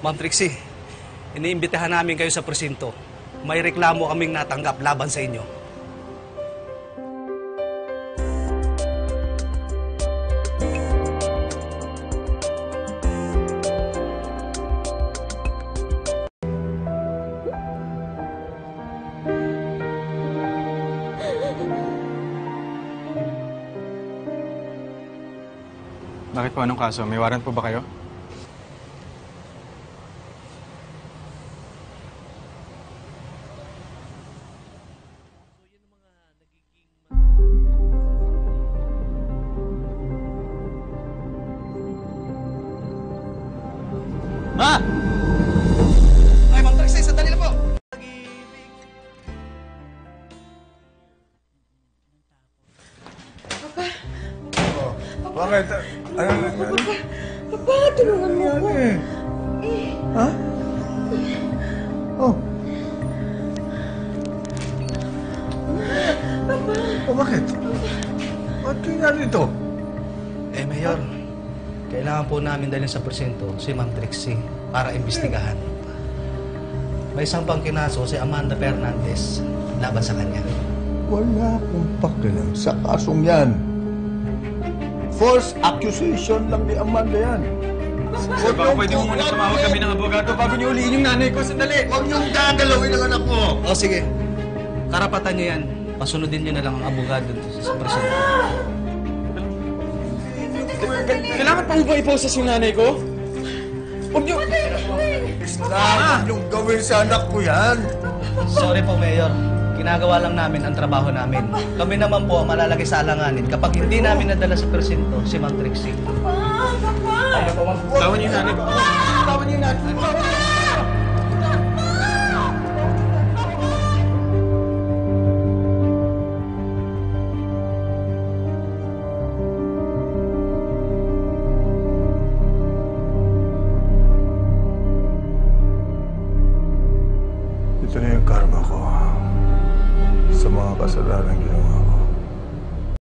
Ma'am Trixie, iniimbitahan namin kayo sa presinto. May reklamo kaming natanggap laban sa inyo. Bakit po? Anong kaso? May warrant po ba kayo? Ma! Ay, Ma'am Trixie, sandali na po! Bakit? Ano nangyari? Papa, tulungan mo ko. Nangyari? Ha? Oh. Oh, bakit? Ba't nangyari ito? Eh, Mayor, kailangan po namin dalhin sa presinto si Ma'am Trixie para imbestigahan. May isang pang kinaso si Amanda Fernandez laban sa kanya. Wala akong pakialam sa kasong yan. False accusation lang ni Amanda yan. Sir, baka pwede mo muna tumawag kami ng abogado bago niyo uliin yung nanay ko. Sandali! Huwag niyong gagalawin ang anak mo! O sige, karapatan niyo yan. Pasunodin niyo na lang ang abogado sa presinto. Kailangan pa mo ba iposes yung nanay ko? Huwag niyo... Kailangan niyong gawin sa anak ko yan. Sorry po, Mayor. Ginagawa lang namin ang trabaho namin. Kami naman po ang malalagay sa alanganin kapag hindi namin nadala sa presinto si Ma'am Trixie. Tawan niyo yung nanay ko. Tawan niyo yung nanay ko. Karma ko sa mga kasalanan ginawa